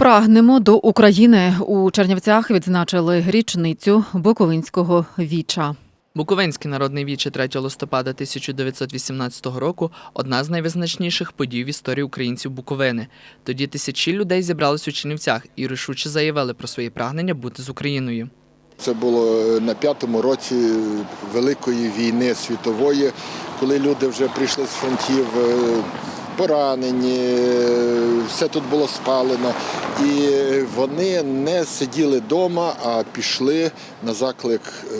Прагнемо до України. У Чернівцях відзначили річницю Буковинського віча. Буковинський народний віче 3 листопада 1918 року одна з найвизначніших подій в історії українців Буковини. Тоді тисячі людей зібрались у Чернівцях і рішуче заявили про своє прагнення бути з Україною. Це було е, на п'ятому році Великої війни світової, коли люди вже прийшли з фронтів е, поранені, е, все тут було спалено. І вони не сиділи вдома, а пішли на заклик е,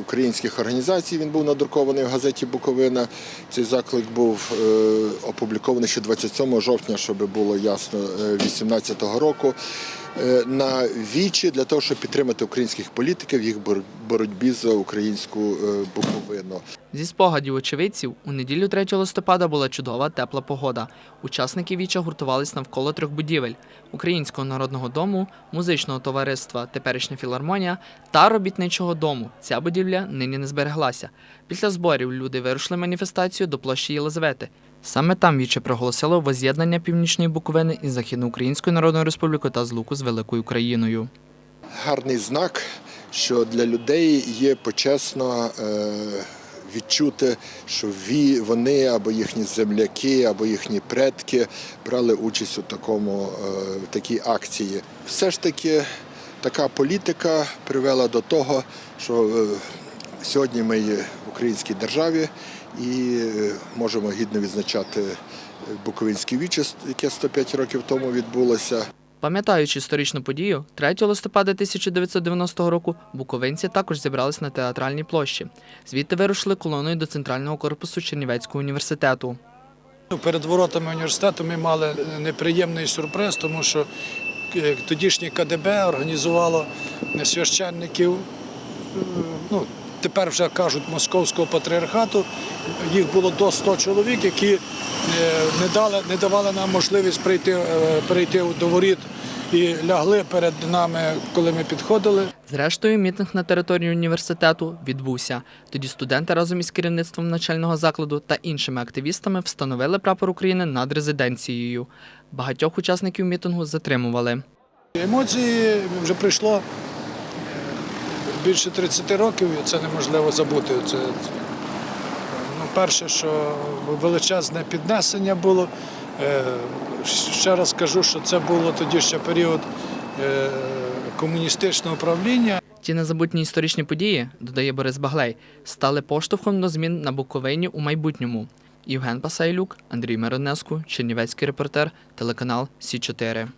українських організацій. Він був надрукований в газеті Буковина. Цей заклик був е, опублікований ще 27 жовтня, щоб було ясно, 2018 року. е, На вічі для того, щоб підтримати українських політиків в їх бор- боротьбі за українську Буковину. Зі спогадів очевидців, у неділю 3 листопада була чудова тепла погода. Учасники віча гуртувались навколо трьох будівель: Українського народного дому, музичного товариства, теперішня філармонія та робітничого дому. Ця будівля нині не збереглася. Після зборів люди вирушили маніфестацію до площі Єлизавети. Саме там віче проголосило воз'єднання Північної Буковини із Західноукраїнською Народною Республікою та злуку з Великою Україною. гарний знак, що для людей є почесно е, відчути, що вони або їхні земляки, або їхні предки брали участь у такому е, в такій акції. Все ж таки, така політика привела до того, що е, сьогодні ми є в українській державі і можемо гідно відзначати Буковинське віче, яке 105 років тому відбулося. Пам'ятаючи історичну подію, 3 листопада 1990 року буковинці також зібрались на театральній площі. Звідти вирушили колоною до центрального корпусу Чернівецького університету. Ну, Перед воротами університету ми мали неприємний сюрприз, тому що е, тодішнє КДБ організувало священників, е, ну, тепер вже кажуть, московського патріархату. Їх було до 100 чоловік, які е, не, дали, не давали нам можливість прийти, е, прийти до воріт і лягли перед нами, коли ми підходили. Зрештою, мітинг на території університету відбувся. Тоді студенти разом із керівництвом начального закладу та іншими активістами встановили прапор України над резиденцією. Багатьох учасників мітингу затримували. Емоції вже пройшло е, більше 30 років, це неможливо забути. Це, ну, перше, що величезне піднесення було. Е, Ще раз кажу, що це було тоді ще період е, комуністичного правління. Ті незабутні історичні події, додає Борис Баглей, стали поштовхом до змін на Буковині у майбутньому. Євген Пасайлюк, Андрій Миронеску, Чернівецький репортер, телеканал Сі 4